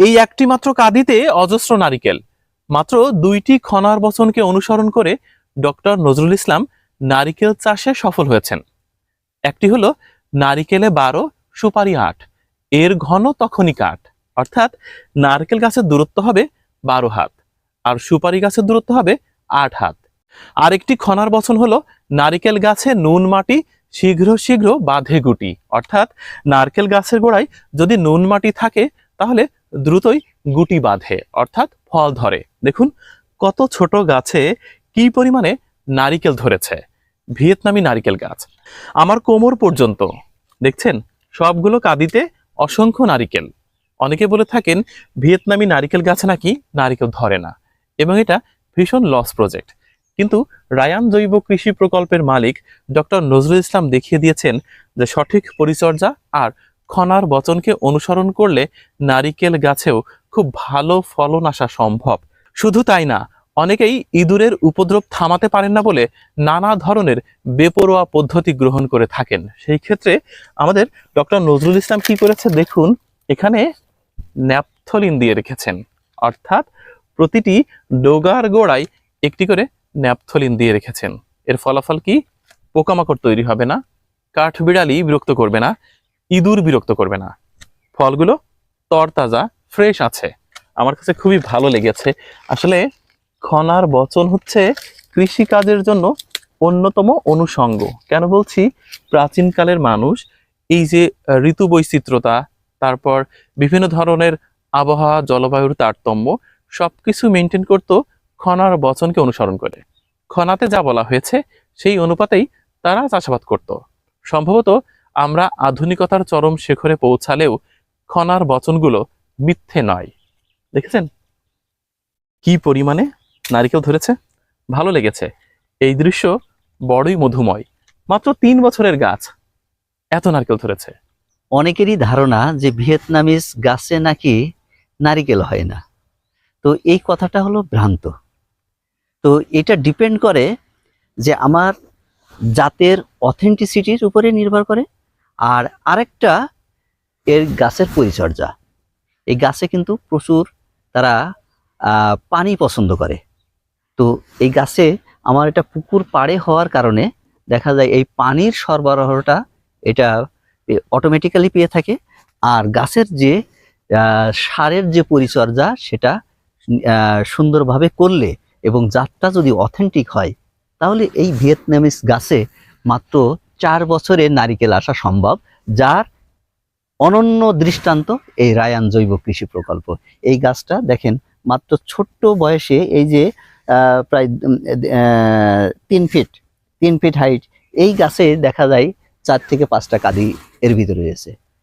এই একটি মাত্র কাঁদিতে অজস্র নারিকেল। মাত্র দুইটি খনার বচনকে অনুসরণ করে ডক্টর নজরুল ইসলাম নারিকেল চাষে সফল হয়েছেন। একটি হলো নারিকেলে বারো, সুপারি আট। এর ঘন তখনই কাঠ। অর্থাৎ নারকেল গাছের দূরত্ব হবে বারো হাত আর সুপারি গাছের দূরত্ব হবে আট হাত। আরেকটি খনার বচন হলো নারিকেল গাছে নুন মাটি শীঘ্র শীঘ্র বাঁধে গুটি। অর্থাৎ নারকেল গাছের গোড়ায় যদি নুন মাটি থাকে তাহলে দ্রুতই গুটি বাঁধে, অর্থাৎ ফল ধরে। দেখুন কত ছোট গাছে কি পরিমাণে নারিকেল ধরেছে। ভিয়েতনামি নারিকেল গাছ। আমার কোমর পর্যন্ত। দেখছেন? সবগুলো কাঁদিতে অসংখ্য নারিকেল। অনেকে বলে থাকেন, ভিয়েতনামি নারিকেল গাছে নাকি নারিকেল ধরে না। এবং এটা ভীষণ লস প্রজেক্ট। কিন্তু রায়ান জৈব কৃষি প্রকল্পের মালিক ডক্টর নজরুল ইসলাম দেখিয়ে দিয়েছেন যে সঠিক পরিচর্যা আর খনার বচনকে অনুসরণ করলে নারিকেল গাছেও খুব ভালো ফলন আসা সম্ভব। শুধু তাই না, অনেকেই ইঁদুরের উপদ্রব থামাতে পারেন না বলে নানা ধরনের বেপরোয়া পদ্ধতি গ্রহণ করে থাকেন। সেই ক্ষেত্রে আমাদের ডক্টর নজরুল ইসলাম কি করেছে দেখুন, এখানে ন্যাপথলিন দিয়ে রেখেছেন। অর্থাৎ প্রতিটি ডোগার গোড়ায় একটি করে ন্যাপথলিন দিয়ে রেখেছেন। এর ফলাফল কি? পোকামাকড় তৈরি হবে না কাঠ বিড়ালি বিরক্ত করবে না ইঁদুর বিরক্ত করবে না। ফলগুলো তরতাজা ফ্রেশ আছে। আমার কাছে খুবই ভালো লেগেছে। আসলে খনার বচন হচ্ছে কৃষিকাজের জন্য অন্যতম অনুষঙ্গ। কেন বলছি? প্রাচীনকালের মানুষ এই যে ঋতু বৈচিত্র্যতা তারপর বিভিন্ন ধরনের আবহাওয়া, জলবায়ুর তারতম্য, সবকিছু মেনটেন করতো খনার বচনকে অনুসরণ করে। খনাতে যা বলা হয়েছে, সেই অনুপাতেই তারা চাষাবাদ করত। সম্ভবত আমরা আধুনিকতার চরম শেখরে পৌঁছালেও খনার বচনগুলো মিথ্যে নয়। দেখেছেন? কি পরিমাণে নারিকেল ধরেছে? ভালো লেগেছে। এই দৃশ্য বড়ই মধুময়। মাত্র তিন বছরের গাছ। এত নারকেল ধরেছে। অনেকেরই ধারণা যে ভিয়েতনামিজ গাছে নাকি নারিকেল হয় না। তো এই কথাটা হলো ভ্রান্ত। তো এটা ডিপেন্ড করে যে আমার জাতের অথেন্টিসিটির উপরে নির্ভর করে। আর আরেকটা এর গাছের পরিচর্যা। এই গাছে কিন্তু প্রচুর তারা পানি পছন্দ করে। তো এই গাছে আমার এটা পুকুর পাড়ে হওয়ার কারণে দেখা যায় এই পানির সরবরাহটা এটা অটোমেটিক্যালি পেয়ে থাকে। আর গাছের যে সারের যে পরিচর্যা সেটা সুন্দরভাবে করলে এবং জাতটা যদি অথেন্টিক হয়, তাহলে এই ভিয়েতনামিস গাছে মাত্র চার বছরে নারিকেল আসা সম্ভব, যার অনন্য দৃষ্টান্ত এই রায়ান জৈব কৃষি প্রকল্প। এই গাছটা দেখেন, মাত্র ছোট্ট বয়সে এই যে প্রায় তিন ফিট তিন ফিট হাইট, এই গাছে দেখা যায় চার থেকে পাঁচটা কাঁদি এর ভিতরে রয়েছে।